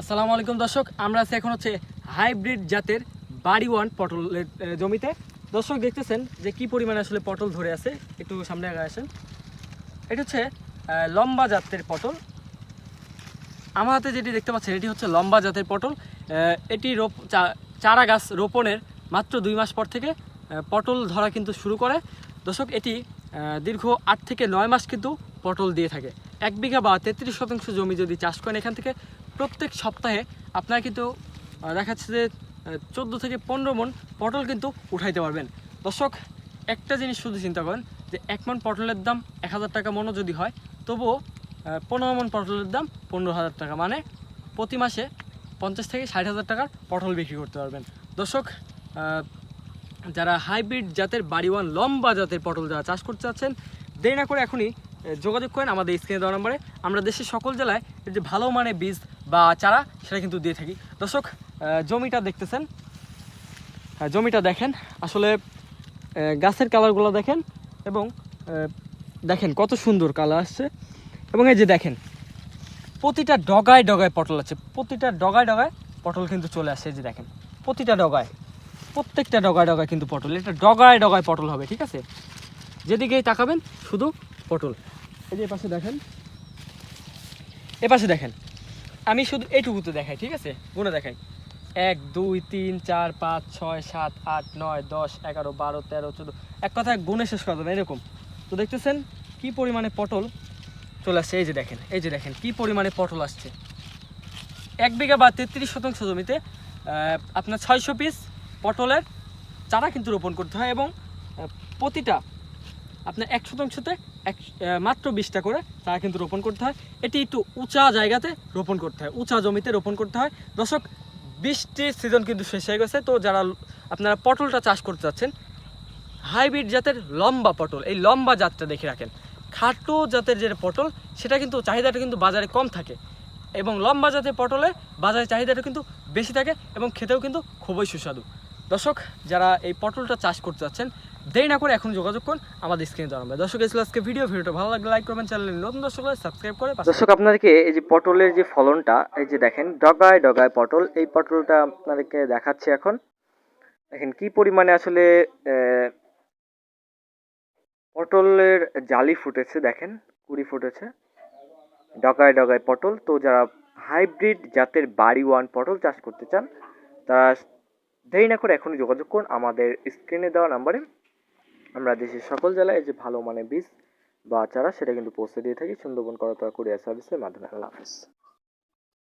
আসসালামু আলাইকুম দর্শক, আমরা আছি এখন হচ্ছে হাইব্রিড জাতের বাড়ি ওয়ান পটলের জমিতে। দর্শক দেখতেছেন যে কি পরিমাণে আসলে পটল ধরে আছে, একটু সামনে আগে আসেন। এটা হচ্ছে লম্বা জাতের পটল। আমার হাতে যেটি দেখতে পাচ্ছেন, এটি হচ্ছে লম্বা জাতের পটল। এটি রোপ চারা গাছ রোপণের মাত্র দুই মাস পর থেকে পটল ধরা কিন্তু শুরু করে। দর্শক, এটি দীর্ঘ আট থেকে নয় মাস কিন্তু পটল দিয়ে থাকে। এক বিঘা বা তেত্রিশ শতাংশ জমি যদি চাষ করেন এখান থেকে প্রত্যেক সপ্তাহে আপনারা কিন্তু দেখা যাচ্ছে যে চোদ্দ থেকে পনেরো মন পটল কিন্তু উঠাইতে পারবেন। দর্শক, একটা জিনিস শুধু চিন্তা করেন, যে এক মন পটলের দাম এক হাজার টাকা মনও যদি হয়, তবুও পনেরো মন পটলের দাম পনেরো হাজার টাকা। মানে প্রতি মাসে পঞ্চাশ থেকে ষাট হাজার টাকার পটল বিক্রি করতে পারবেন। দর্শক যারা হাইব্রিড জাতের বাড়িওয়ান লম্বা জাতের পটল যারা চাষ করতে চাচ্ছেন, দেরি না করে এখনই যোগাযোগ করেন আমাদের স্ক্রিনে দেওয়া নম্বরে। আমরা দেশের সকল জেলায় যে ভালো মানের বীজ বা চারা সেটা কিন্তু দিয়ে থাকি। দর্শক জমিটা দেখতেছেন। হ্যাঁ, জমিটা দেখেন। আসলে গাছের কালারগুলো দেখেন এবং দেখেন কত সুন্দর কালার আসছে। এবং এই যে দেখেন প্রতিটা ডগায় ডগায় পটল আছে। প্রতিটা ডগায় ডগায় পটল কিন্তু চলে আসছে এই যে দেখেন প্রতিটা ডগায় প্রত্যেকটা ডগায় ডগায় কিন্তু পটল। এটা ডগায় ডগায় পটল হবে ঠিক আছে? যেদিকেই তাকাবেন, শুধু পটল। এই যে এপাশে দেখেন। এপাশে দেখেন। আমি শুধু এইটুকুতে দেখাই, ঠিক আছে? গুণে দেখাই। এক, দুই, তিন, চার, পাঁচ, ছয়, সাত, আট, নয়, দশ, এগারো, বারো, তেরো, চোদ্দ। এক কথায় গুণে শেষ করা যাবে এরকম। তো দেখতেছেন কি পরিমাণে পটল চলে আসছে? এই যে দেখেন, এই যে দেখেন কি পরিমাণে পটল আসছে। এক বিঘা বা তেত্রিশ শতাংশ জমিতে আপনার ছয়শো পিস পটলের চারা কিন্তু রোপণ করতে হয় এবং প্রতিটা আপনার এক শতাংশতে এক মাত্র বিশটা করে চারা কিন্তু রোপণ করতে হয়। এটি একটু উঁচা জায়গাতে রোপণ করতে হয়, উঁচা জমিতে রোপণ করতে হয়। দর্শক, বৃষ্টির সিজন কিন্তু শেষ হয়ে গেছে। তো যারা আপনারা পটলটা চাষ করতে চাচ্ছেন হাইব্রিড জাতের লম্বা পটল, এই লম্বা জাতটা দেখে রাখেন। খাটো জাতের যে পটল, সেটা কিন্তু চাহিদাটা কিন্তু বাজারে কম থাকে এবং লম্বা জাতের পটলে বাজারে চাহিদাটা কিন্তু বেশি থাকে এবং খেতেও কিন্তু খুবই সুস্বাদু। দর্শক, যারা এই পটলটা চাষ করতে চাচ্ছেন দেরি না করে এখন যোগাযোগ করুন, আমাদের স্ক্রিনে নম্বরে। দর্শক ছিল আজকে ভিডিও ভিডিওটা ভালো লাগলে লাইক করবেন চ্যানেলে নতুন দর্শক সাবস্ক্রাইব করে দর্শক, আপনাদেরকে এই যে পটলের যে ফলনটা, এই যে দেখেন, ডগায় ডগায় পটল, এই পটলটা আপনাদেরকে দেখাচ্ছি এখন। দেখেন কি পরিমাণে আসলে পটলের জালি ফুটেছে, দেখেন, কুড়ি ফুটেছে। ডগায় ডগায় পটল। তো যারা হাইব্রিড জাতের বাড়ি ওয়ান পটল চাষ করতে চান, তারা দেরি না করে এখনই যোগাযোগ করুন, আমাদের স্ক্রিনে দেওয়া নাম্বারে আমরা দেশের সকল জেলায় যে ভালো মানের বীজ বা চারা, সেটা কিন্তু পৌঁছে দিয়ে থাকি। সুন্দরবন করতোয়া কুরিয়ার সার্ভিসের মাধ্যমে। আল্লাহ হাফিজ।